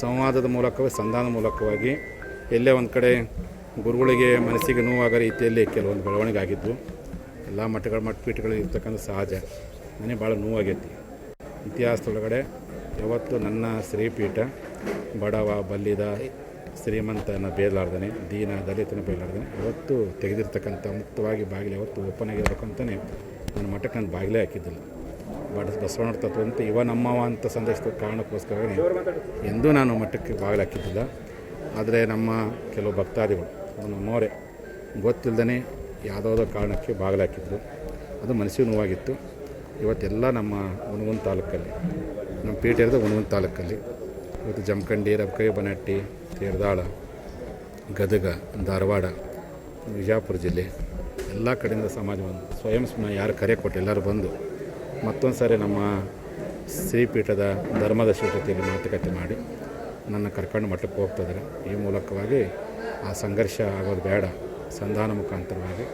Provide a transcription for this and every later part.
ಸಂವಾದದ ಮೂಲಕವೇ ಸಂಧಾನ ಮೂಲಕವಾಗಿ ಎಲ್ಲೇ ಒಂದು ಕಡೆ ಗುರುಗಳಿಗೆ, ಮನಸ್ಸಿಗೆ ನೋವಾಗೋ ರೀತಿಯಲ್ಲಿ ಕೆಲವೊಂದು ಬೆಳವಣಿಗೆ ಆಗಿದ್ದು ಎಲ್ಲ ಮಠಗಳ ಮಠಪೀಠಗಳು ಇರ್ತಕ್ಕಂಥ ಸಹಜ. ನನಗೆ ಭಾಳ ನೋವಾಗೈತಿ. ಇತಿಹಾಸದೊಳಗಡೆ ಯಾವತ್ತು ನನ್ನ ಶ್ರೀಪೀಠ, ಬಡವ, ಬಲ್ಲಿದ, ಶ್ರೀಮಂತನ ಬೇಲಾರ್ದನೆ ದೀನ, ದಲಿತನ ಬೇಲಾರ್ದನೆ ಯಾವತ್ತು ತೆಗೆದಿರ್ತಕ್ಕಂಥ ಮುಕ್ತವಾಗಿ ಬಾಗಿಲು ಯಾವತ್ತು ಓಪನ್ ಆಗಿರ್ಬೇಕು ಅಂತಲೇ ನನ್ನ ಮಠಕ್ಕೆ ನಾನು ಬಾಗಿಲೇ ಹಾಕಿದ್ದಿಲ್ಲ. ಬಟ್ ತತ್ವ ಅಂತ ಇವ ನಮ್ಮವ ಅಂತ ಸಂದೇಶದ ಕಾರಣಕ್ಕೋಸ್ಕರ ಎಂದೂ ನಾನು ಮಠಕ್ಕೆ ಬಾಗಿಲಾಕಿದ್ದಿಲ್ಲ. ಆದರೆ ನಮ್ಮ ಕೆಲವು ಭಕ್ತಾದಿಗಳು ನಮ್ಮವರೇ ಗೊತ್ತಿಲ್ಲದೇ ಯಾವುದಾವುದೋ ಕಾರಣಕ್ಕೆ ಬಾಗಿಲಾಕಿದ್ರು. ಅದು ಮನಸ್ಸಿಗೆ ನೋವಾಗಿತ್ತು. ಇವತ್ತೆಲ್ಲ ನಮ್ಮ ಹುನಗುಂದ ತಾಲೂಕಲ್ಲಿ, ನಮ್ಮ ಪೀಠ ಇರೋದು ತಾಲೂಕಲ್ಲಿ ಇವತ್ತು ಜಮಖಂಡಿ ರಬ್ಕೈ ಬನಟ್ಟಿ, ತೇರದಾಳ, ಗದಗ, ಧಾರವಾಡ ವಿಜಯಪುರ ಜಿಲ್ಲೆ ಎಲ್ಲ ಕಡೆಯಿಂದ ಸಮಾಜ ಬಂದು ಸ್ವಯಂ ಯಾರು ಕರೆ ಕೊಟ್ಟು ಎಲ್ಲರೂ ಬಂದು ಮತ್ತೊಂದು ಸಾರಿ ನಮ್ಮ ಶ್ರೀಪೀಠದ ಧರ್ಮದ ಶ್ರೀಪತಿಯಲ್ಲಿ ಮಾತುಕತೆ ಮಾಡಿ ನನ್ನ ಕರ್ಕೊಂಡು ಮಠಕ್ಕೆ ಹೋಗ್ತಿದ್ದಾರೆ ಈ ಮೂಲಕವಾಗಿ ಆ ಸಂಘರ್ಷ ಆಗೋದು ಬೇಡ. ಸಂಧಾನ ಮುಖಾಂತರವಾಗಿ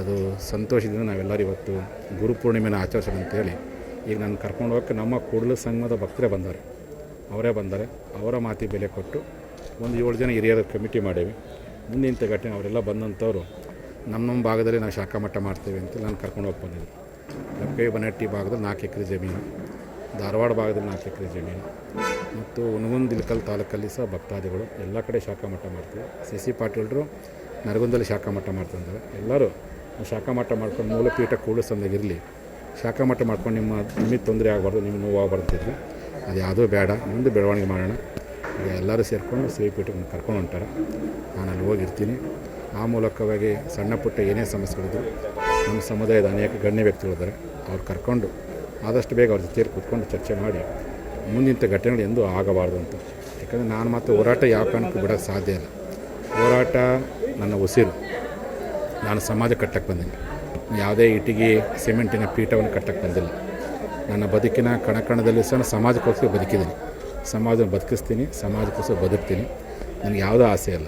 ಅದು ಸಂತೋಷದಿಂದ ನಾವೆಲ್ಲರೂ ಇವತ್ತು ಗುರುಪೂರ್ಣಿಮೆನ ಆಚರಿಸೋಣ ಅಂತೇಳಿ ಈಗ ನಾನು ಕರ್ಕೊಂಡು ಹೋಗೋಕ್ಕೆ ನಮ್ಮ ಕೂಡಲ ಸಂಘದ ಭಕ್ತರೇ ಬಂದಾರೆ ಅವರೇ ಬಂದರೆ ಅವರ ಮಾತಿಗೆ ಬೆಲೆ ಕೊಟ್ಟು ಒಂದು ಏಳು ಜನ ಹಿರಿಯರ ಕಮಿಟಿ ಮಾಡೇವಿ. ಮುಂದಿನ ಘಟನೆ ಅವರೆಲ್ಲ ಬಂದಂಥವ್ರು ನಮ್ಮ ನಮ್ಮ ಭಾಗದಲ್ಲಿ ನಾವು ಶಾಖಾ ಮಟ್ಟ ಮಾಡ್ತೇವೆ ಅಂತ ನಾನು ಕರ್ಕೊಂಡು ಹೋಗಿ ಬಂದಿದ್ದೆ ಲಕ್ಕೈ ಬನಟ್ಟಿ ಭಾಗದಲ್ಲಿ ನಾಲ್ಕು ಎಕರೆ ಜಮೀನು, ಧಾರವಾಡ ಭಾಗದಲ್ಲಿ ನಾಲ್ಕು ಎಕರೆ ಜಮೀನು ಮತ್ತು ಹುನಗುಂದ ಇಲಕಲ್ ತಾಲೂಕಲ್ಲಿ ಸಹ ಭಕ್ತಾದಿಗಳು ಎಲ್ಲ ಕಡೆ ಶಾಖಾ ಮಾಡ್ತೀವಿ. ಸಿ ಸಿ ಪಾಟೀಲರು ನರಗುಂದಲ್ಲಿ ಶಾಖಾ ಮಠ ಎಲ್ಲರೂ ಶಾಖಾ ಮಾಡ್ಕೊಂಡು ಮೂಲಪೀಠ ಕೂಡಿಸಂದಾಗಿರಲಿ ಶಾಖಾ ಮಠ ಮಾಡ್ಕೊಂಡು ನಿಮ್ಮ ನಿಮಗೆ ತೊಂದರೆ ಆಗಬಾರ್ದು ನಿಮ್ಮ ನೋವು ಆಗ್ಬಾರ್ದಿದ್ರಿ ಅದು ಯಾವುದೂ ಬೇಡ ಮುಂದೆ ಬೆಳವಣಿಗೆ ಮಾಡೋಣ. ಈಗ ಎಲ್ಲರೂ ಸೇರಿಕೊಂಡು ಶ್ರೀಪೀಠಕ್ಕೆ ಕರ್ಕೊಂಡು ಹೊಂಟಾರೆ. ನಾನು ಅಲ್ಲಿ ಹೋಗಿರ್ತೀನಿ. ಆ ಮೂಲಕವಾಗಿ ಸಣ್ಣ ಪುಟ್ಟ ಏನೇ ಸಮಸ್ಯೆಗಳಿದ್ರು ನಮ್ಮ ಸಮುದಾಯದ ಅನೇಕ ಗಣ್ಯ ವ್ಯಕ್ತಿಗಳಿದ್ದಾರೆ ಅವ್ರು ಕರ್ಕೊಂಡು ಆದಷ್ಟು ಬೇಗ ಅವ್ರ ಜೊತೆ ಕೂತ್ಕೊಂಡು ಚರ್ಚೆ ಮಾಡಿ ಮುಂದಿನ ಘಟನೆಗಳು ಎಂದೂ ಆಗಬಾರ್ದು ಅಂತ. ಯಾಕಂದರೆ ನಾನು ಮಾತ್ರ ಹೋರಾಟ ಯಾವ ಕಾರಣಕ್ಕೂ ಬಿಡೋಕ್ಕೆ ಸಾಧ್ಯ ಇಲ್ಲ. ಹೋರಾಟ ನನ್ನ ಉಸಿರು. ನಾನು ಸಮಾಜ ಕಟ್ಟಕ್ಕೆ ಬಂದಿಲ್ಲ ಯಾವುದೇ ಇಟ್ಟಿಗೆ ಸಿಮೆಂಟಿನ ಪೀಠವನ್ನು ಕಟ್ಟಕ್ಕೆ ಬಂದಿಲ್ಲ. ನನ್ನ ಬದುಕಿನ ಕಣಕಣದಲ್ಲಿ ಸಹ ಸಮಾಜಕ್ಕೋಸ್ಕರ ಬದುಕಿದ್ದೀನಿ. ಸಮಾಜ ಬದುಕಿಸ್ತೀನಿ, ಸಮಾಜಕ್ಕೋಸ್ಕರ ಬದುಕ್ತೀನಿ. ನನಗೆ ಯಾವುದೂ ಆಸೆ ಇಲ್ಲ.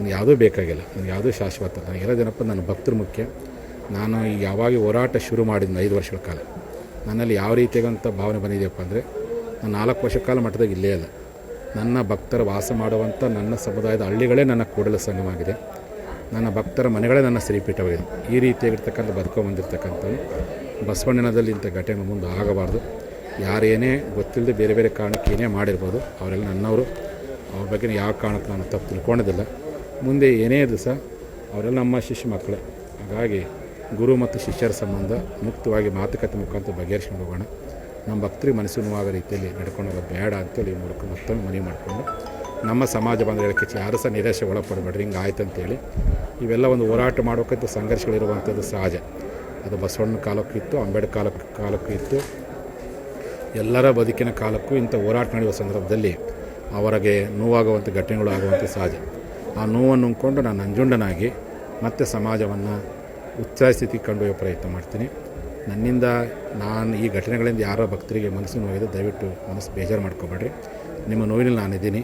ನನಗೆ ಯಾವುದೂ ಬೇಕಾಗಿಲ್ಲ. ನನಗೆ ಯಾವುದೂ ಶಾಶ್ವತ ನನಗೆ ಇರೋದೇನಪ್ಪ ನನ್ನ ಭಕ್ತರು ಮುಖ್ಯ. ನಾನು ಯಾವಾಗ ಹೋರಾಟ ಶುರು ಮಾಡಿದ್ನ ಐದು ವರ್ಷಗಳ ಕಾಲ. ನನ್ನಲ್ಲಿ ಯಾವ ರೀತಿಯಾಗಂಥ ಭಾವನೆ ಬಂದಿದೆಯಪ್ಪ ಅಂದರೆ, ನಾನು ನಾಲ್ಕು ವರ್ಷ ಕಾಲ ಮಟ್ಟದಾಗ ಇಲ್ಲೇ ಅಲ್ಲ. ನನ್ನ ಭಕ್ತರ ವಾಸ ಮಾಡುವಂಥ ನನ್ನ ಸಮುದಾಯದ ಹಳ್ಳಿಗಳೇ ನನ್ನ ಕೂಡಲ ಸಂಘವಾಗಿದೆ. ನನ್ನ ಭಕ್ತರ ಮನೆಗಳೇ ನನ್ನ ಶ್ರೀಪೀಠವಾಗಿದೆ ಈ ರೀತಿಯಾಗಿರ್ತಕ್ಕಂಥ ಬದುಕೊಂಬಂದಿರ್ತಕ್ಕಂಥದ್ದು ಬಸವಣ್ಣನದಲ್ಲಿ ಇಂಥ ಘಟನೆ ಮುಂದೆ ಆಗಬಾರ್ದು. ಯಾರೇನೇ ಗೊತ್ತಿಲ್ಲದೆ ಬೇರೆ ಬೇರೆ ಕಾರಣಕ್ಕೆ ಏನೇ ಮಾಡಿರ್ಬೋದು, ಅವರೆಲ್ಲ ನನ್ನವರು. ಅವ್ರ ಬಗ್ಗೆ ಯಾವ ಕಾರಣಕ್ಕೆ ನಾನು ತಪ್ಪು ತಿಳ್ಕೊಂಡಿದ್ದಿಲ್ಲ. ಮುಂದೆ ಏನೇ ದಿವಸ ಅವರೆಲ್ಲ ನಮ್ಮ ಶಿಷ್ಯ ಮಕ್ಕಳೇ. ಹಾಗಾಗಿ ಗುರು ಮತ್ತು ಶಿಷ್ಯರ ಸಂಬಂಧ ಮುಕ್ತವಾಗಿ ಮಾತುಕತೆ ಮುಖಾಂತರ ಬಗೆಹರಿಸ್ಕೊಂಡು ಹೋಗೋಣ. ನಮ್ಮ ಭಕ್ತರಿಗೆ ಮನಸ್ಸು ರೀತಿಯಲ್ಲಿ ನಡ್ಕೊಂಡು ಹೋಗೋದು ಬೇಡ ಅಂತೇಳಿ ಮೂಲಕ ಮತ್ತೊಮ್ಮೆ ಮನವಿ ಮಾಡಿಕೊಂಡು ನಮ್ಮ ಸಮಾಜ ಬಂಧುಗಳಿಗೆ ಯಾರು ಸಹ ನಿರಾಶೆ ಒಳಪಡಬೇಡ್ರಿ, ಹಿಂಗೆ ಆಯ್ತು ಅಂತೇಳಿ ಇವೆಲ್ಲ ಒಂದು ಹೋರಾಟ ಮಾಡೋಕ್ಕಂತ ಸಂಘರ್ಷಗಳಿರುವಂಥದ್ದು ಸಹಜ. ಅದು ಬಸವಣ್ಣ ಕಾಲಕ್ಕೂ ಇತ್ತು, ಅಂಬೇಡ್ಕರ್ ಕಾಲಕ್ಕೆ ಕಾಲಕ್ಕೂ ಇತ್ತು. ಎಲ್ಲರ ಬದುಕಿನ ಕಾಲಕ್ಕೂ ಇಂಥ ಹೋರಾಟ ನಡೆಯುವ ಸಂದರ್ಭದಲ್ಲಿ ಅವರಿಗೆ ನೋವಾಗುವಂಥ ಘಟನೆಗಳು ಆಗುವಂಥ ಸಹಜ. ಆ ನೋವನ್ನು ನುಂಗ್ಕೊಂಡು ನಾನು ನಂಜುಂಡನಾಗಿ ಮತ್ತೆ ಸಮಾಜವನ್ನು ಉತ್ಸಾಹ ಸ್ಥಿತಿ ಕಂಡೊಯ್ಯೋ ಪ್ರಯತ್ನ ಮಾಡ್ತೀನಿ. ನನ್ನಿಂದ ನಾನು ಈ ಘಟನೆಗಳಿಂದ ಯಾರೋ ಭಕ್ತರಿಗೆ ಮನಸ್ಸು ನೋವಿದೆ, ದಯವಿಟ್ಟು ಮನಸ್ಸು ಬೇಜಾರು ಮಾಡ್ಕೋಬೇಡ್ರಿ. ನಿಮ್ಮ ನೋವಿನಲ್ಲಿ ನಾನಿದ್ದೀನಿ.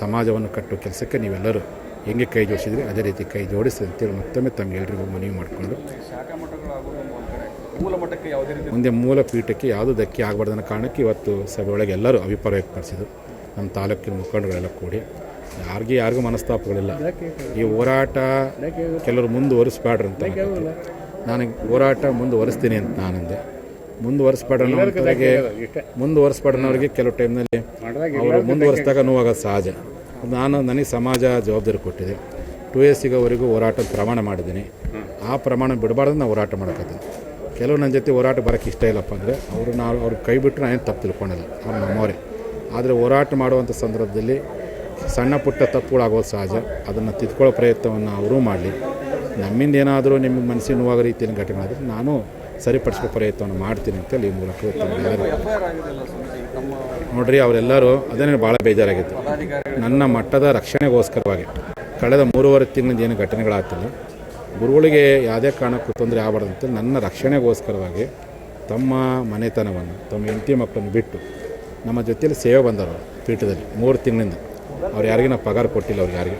ಸಮಾಜವನ್ನು ಕಟ್ಟುವ ಕೆಲಸಕ್ಕೆ ನೀವೆಲ್ಲರೂ ಹೆಂಗೆ ಕೈ ಜೋಡಿಸಿದ್ರಿ, ಅದೇ ರೀತಿ ಕೈ ಜೋಡಿಸಿ ಅಂತೇಳಿ ಮತ್ತೊಮ್ಮೆ ತಮಗೆಲ್ಲರಿಗೂ ಮನವಿ ಮಾಡಿಕೊಂಡು. ಮುಂದೆ ಮೂಲ ಪೀಠಕ್ಕೆ ಯಾವುದು ಧಕ್ಕೆ ಆಗಬಾರ್ದನ್ನ ಕಾರಣಕ್ಕೆ ಇವತ್ತು ಸಭೆಯೊಳಗೆ ಎಲ್ಲರೂ ಅಭಿಪ್ರಾಯ ವ್ಯಕ್ತಪಡಿಸಿದ್ರು. ನಮ್ಮ ತಾಲೂಕಿನ ಮುಖಂಡಗಳೆಲ್ಲ ಕೂಡಿ. ಯಾರಿಗೂ ಯಾರಿಗೂ ಮನಸ್ತಾಪಗಳಿಲ್ಲ. ಈ ಹೋರಾಟ ಕೆಲವರು ಮುಂದುವರಿಸ್ಬೇಡ್ರಿ ಅಂತ ನನಗೆ ನಾನು ಹೋರಾಟ ಮುಂದುವರಿಸ್ತೀನಿ ಅಂತ ನಾನಂದೆ. ಮುಂದುವರಿಸ್ಬೇಡ್ರಿಗೆ ಮುಂದುವರಿಸ್ಬೇಡ್ರನ್ನವ್ರಿಗೆ ಕೆಲವು ಟೈಮ್ನಲ್ಲಿ ಅವರು ಮುಂದುವರಿಸಿದಾಗ ನೋವಾಗೋದು ಸಹಜ. ನಾನು ನನಗೆ ಸಮಾಜ ಜವಾಬ್ದಾರಿ ಕೊಟ್ಟಿದೆ. ಟು ಎಸ್ ಸಿಗೋವರೆಗೂ ಹೋರಾಟ ಪ್ರಮಾಣ ಮಾಡಿದ್ದೀನಿ. ಆ ಪ್ರಮಾಣ ಬಿಡಬಾರ್ದು ನಾನು ಹೋರಾಟ ಮಾಡೋಕತ್ತೀನಿ. ಕೆಲವು ನನ್ನ ಜೊತೆ ಹೋರಾಟ ಬರೋಕ್ಕೆ ಇಷ್ಟ ಇಲ್ಲಪ್ಪ ಅಂದರೆ ಅವರು ನಾವು ಅವ್ರು ಕೈ ಬಿಟ್ಟರೆ ನಾನು ಏನು ತಪ್ಪು ತಿಳ್ಕೊಂಡಿಲ್ಲ ಅವ್ರು ನಮ್ಮವರೇ. ಆದರೆ ಹೋರಾಟ ಮಾಡುವಂಥ ಸಂದರ್ಭದಲ್ಲಿ ಸಣ್ಣ ಪುಟ್ಟ ತಪ್ಪುಗಳಾಗೋದು ಸಹಜ. ಅದನ್ನು ತಿದ್ಕೊಳ್ಳೋ ಪ್ರಯತ್ನವನ್ನು ಅವರೂ ಮಾಡಲಿ. ನಮ್ಮಿಂದ ಏನಾದರೂ ನಿಮಗೆ ಮನಸ್ಸಿನ ರೀತಿಯಲ್ಲಿ ಘಟನೆ ಘಟನೆಗಳಾದರೆ ನಾನು ಸರಿಪಡಿಸೋ ಪ್ರಯತ್ನವನ್ನು ಮಾಡ್ತೀನಿ ಅಂತೇಳಿ ಈ ಮೂಲಕ ನೋಡ್ರಿ ಅವರೆಲ್ಲರೂ ಅದೇ ಭಾಳ ಬೇಜಾರಾಗಿತ್ತು. ನನ್ನ ಮಟ್ಟದ ರಕ್ಷಣೆಗೋಸ್ಕರವಾಗಿ ಕಳೆದ ಮೂರುವರೆ ತಿಂಗಳಿಂದ ಏನು ಘಟನೆಗಳಾಗ್ತಿಲ್ಲ. ಗುರುಗಳಿಗೆ ಯಾವುದೇ ಕಾರಣಕ್ಕೂ ತೊಂದರೆ ಆಗಬಾರ್ದು ಅಂತ ನನ್ನ ರಕ್ಷಣೆಗೋಸ್ಕರವಾಗಿ ತಮ್ಮ ಮನೆತನವನ್ನು ತಮ್ಮ ಹೆಂಡತಿ ಮಕ್ಕಳನ್ನು ಬಿಟ್ಟು ನಮ್ಮ ಜೊತೆಯಲ್ಲಿ ಸೇವೆ ಬಂದವರು ಪೀಠದಲ್ಲಿ ಮೂರು ತಿಂಗಳಿಂದ. ಅವ್ರು ಯಾರಿಗೂ ನಾವು ಪಗಾರ ಕೊಟ್ಟಿಲ್ಲ, ಅವ್ರು ಯಾರಿಗೆ.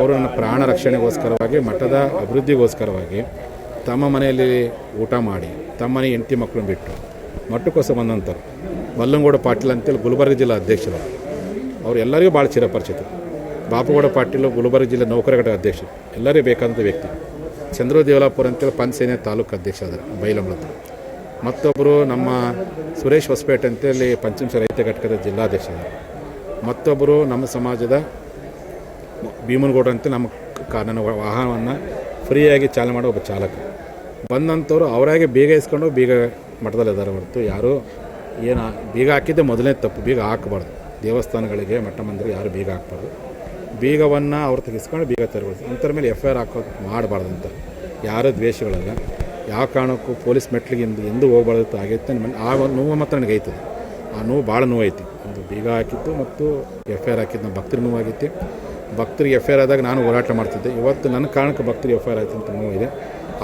ಅವರು ನನ್ನ ಪ್ರಾಣ ರಕ್ಷಣೆಗೋಸ್ಕರವಾಗಿ, ಮಠದ ಅಭಿವೃದ್ಧಿಗೋಸ್ಕರವಾಗಿ ತಮ್ಮ ಮನೆಯಲ್ಲಿ ಊಟ ಮಾಡಿ, ತಮ್ಮ ಮನೆ ಹೆಂಡತಿ ಮಕ್ಕಳನ್ನ ಬಿಟ್ಟು ಮಟ್ಟಕ್ಕೋಸ್ಕರ ಬಂದಂಥವ್ರು. ಮಲ್ಲಂಗೌಡ ಪಾಟೀಲ್ ಅಂತೇಳಿ ಗುಲ್ಬರ್ಗ ಜಿಲ್ಲಾ ಅಧ್ಯಕ್ಷರು ಅವ್ರು. ಎಲ್ಲರಿಗೂ ಭಾಳ ಚಿರಪರಿಚಿತರು. ಬಾಪುಗೌಡ ಪಾಟೀಲ್ ಗುಲ್ಬರ್ಗ ಜಿಲ್ಲೆ ನೌಕರ ಘಟಕ ಅಧ್ಯಕ್ಷ ಎಲ್ಲರಿಗೂ ಬೇಕಾದಂಥ ವ್ಯಕ್ತಿ. ಚಂದ್ರ ದೇವಲಾಪುರ ಅಂತೇಳಿ ಪಂಚಸೇನೆ ತಾಲೂಕು ಅಧ್ಯಕ್ಷ ಅದರ ಬೈಲಂಬಳದ ಮತ್ತೊಬ್ಬರು ನಮ್ಮ ಸುರೇಶ್ ಹೊಸಪೇಟೆ ಅಂತೇಳಿ ಪಂಚಮಶ ರೈತ ಘಟಕದ ಜಿಲ್ಲಾಧ್ಯಕ್ಷ ಮತ್ತೊಬ್ಬರು ನಮ್ಮ ಸಮಾಜದ ಭೀಮನಗೌಡ ಅಂತ ನಮ್ಮ ಕಾ ನನ್ನ ವಾಹನವನ್ನು ಫ್ರೀಯಾಗಿ ಚಾಲನೆ ಮಾಡೋ ಒಬ್ಬ ಚಾಲಕ. ಬಂದಂಥವ್ರು ಅವರಾಗೆ ಬೀಗ ಇಸ್ಕೊಂಡು ಬೀಗ ಮಠದಲ್ಲಿ ಇದ್ದಾರೆ ಹೊರತು ಯಾರು ಏನು ಬೀಗ ಹಾಕಿದ್ದೆ ಮೊದಲನೇ ತಪ್ಪು, ಬೀಗ ಹಾಕಬಾರ್ದು. ದೇವಸ್ಥಾನಗಳಿಗೆ ಮಠ ಮಂದಿರ ಯಾರು ಬೀಗ ಹಾಕ್ಬಾರ್ದು. ಬೀಗವನ್ನು ಅವ್ರು ತೆಗೆಸ್ಕೊಂಡು ಬೀಗ ತೆರಬಾರ್ದು. ಅಂಥರ ಮೇಲೆ ಎಫ್ ಐ ಆರ್ ಹಾಕೋದು ಮಾಡಬಾರ್ದು ಅಂತ. ಯಾರು ದ್ವೇಷಗಳಲ್ಲ. ಯಾವ ಕಾರಣಕ್ಕೂ ಪೊಲೀಸ್ ಮೆಟ್ಲಿಗೆ ಎಂದು, ಎಂದೂ ಹೋಗ್ಬಾರ್ದು ಆಗೈತೆ ನನ್ನ ಆ ನೋವು ಮಾತ್ರ ನನಗೆ ಐತದೆ. ಆ ನೋವು ಭಾಳ ನೋವೈತಿ. ಒಂದು ಬೀಗ ಹಾಕಿತ್ತು ಮತ್ತು ಎಫ್ ಐ ಆರ್ ಹಾಕಿದ್ದು ನಮ್ಮ ಭಕ್ತರಿಗೆ ನೋವಾಗೈತಿ ಭಕ್ತರಿಗೆ ಎಫ್ ಐ ಆರ್ ಆದಾಗ ನಾನು ಹೋರಾಟ ಮಾಡ್ತಿದ್ದೆ. ಇವತ್ತು ನನ್ನ ಕಾರಣಕ್ಕೆ ಭಕ್ತರಿಗೆ ಎಫ್ ಐ ಆರ್ ಆಯ್ತು ಅಂತ ನೋವಿದೆ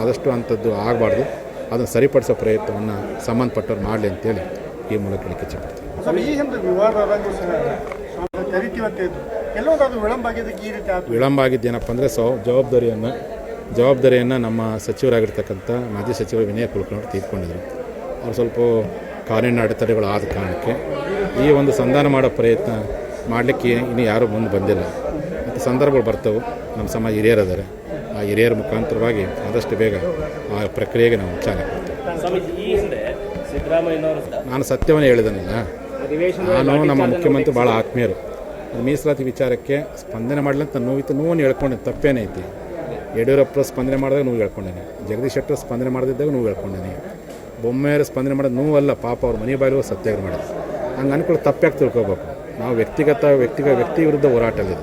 ಆದಷ್ಟು ಅಂಥದ್ದು ಆಗಬಾರ್ದು. ಅದನ್ನು ಸರಿಪಡಿಸೋ ಪ್ರಯತ್ನವನ್ನು ಸಂಬಂಧಪಟ್ಟವ್ರು ಮಾಡಲಿ ಅಂತೇಳಿ ಈ ಮೂಲಕ ವಿಳಂಬ ವಿಳಂಬ ಆಗಿದ್ದೇನಪ್ಪ ಅಂದರೆ ಸೊ ಜವಾಬ್ದಾರಿಯನ್ನು ಜವಾಬ್ದಾರಿಯನ್ನು ನಮ್ಮ ಸಚಿವರಾಗಿರ್ತಕ್ಕಂಥ ಮಾಜಿ ಸಚಿವರು ವಿನಯ ಕುಲಕರ್ಣಿ ತೀರ್ಕೊಂಡಿದ್ರು. ಅವ್ರು ಸ್ವಲ್ಪ ಕಾನೂನಿನ ಅಡೆತಡೆಗಳು ಆದ ಕಾರಣಕ್ಕೆ ಈ ಒಂದು ಸಂಧಾನ ಮಾಡೋ ಪ್ರಯತ್ನ ಮಾಡಲಿಕ್ಕೆ ಇನ್ನು ಯಾರೂ ಮುಂದೆ ಬಂದಿಲ್ಲ. ಮತ್ತು ಸಂದರ್ಭಗಳು ಬರ್ತವೆ. ನಮ್ಮ ಸಮಾಜ ಹಿರಿಯರು ಅದಾರೆ ಆ ಹಿರಿಯರ ಮುಖಾಂತರವಾಗಿ ಆದಷ್ಟು ಬೇಗ ಆ ಪ್ರಕ್ರಿಯೆಗೆ ನಾವು ಚಾಲನೆ ಕೊಡ್ತೇವೆ. ನಾನು ಸತ್ಯವನ್ನು ಹೇಳಿದನಲ್ಲ? ನಾನು ನಮ್ಮ ಮುಖ್ಯಮಂತ್ರಿ ಭಾಳ ಆತ್ಮೀಯರು. ಮೀಸಲಾತಿ ವಿಚಾರಕ್ಕೆ ಸ್ಪಂದನೆ ಮಾಡಲಂತ ನೋವಿತ್ತು. ನೋವನ್ನು ಹೇಳ್ಕೊಂಡೆ. ತಪ್ಪೇನೈತಿ? ಯಡಿಯೂರಪ್ಪ ಸ್ಪಂದನೆ ಮಾಡಿದಾಗ ನೋವು ಹೇಳ್ಕೊಂಡೇನೆ. ಜಗದೀಶ್ ಶೆಟ್ಟರ್ ಸ್ಪಂದನೆ ಮಾಡದಿದ್ದಾಗ ನೋವು ಹೇಳ್ಕೊಂಡೇನೆ. ಬೊಮ್ಮೆಯರು ಸ್ಪಂದನೆ ಮಾಡೋದು ನೋವಲ್ಲ, ಪಾಪ ಅವ್ರ ಮನೆ ಬಾಯಿಲು ಸತ್ಯಾಗ್ರಹ ಮಾಡೋದು. ಹಂಗೆ ಅನ್ಕೊಳ್ಳಿ ತಪ್ಪಾಗಿ ತಿಳ್ಕೊಬೇಕು. ನಾವು ವ್ಯಕ್ತಿಗತ, ವ್ಯಕ್ತಿಗ, ವ್ಯಕ್ತಿ ವಿರುದ್ಧ ಹೋರಾಟ ಇದೆ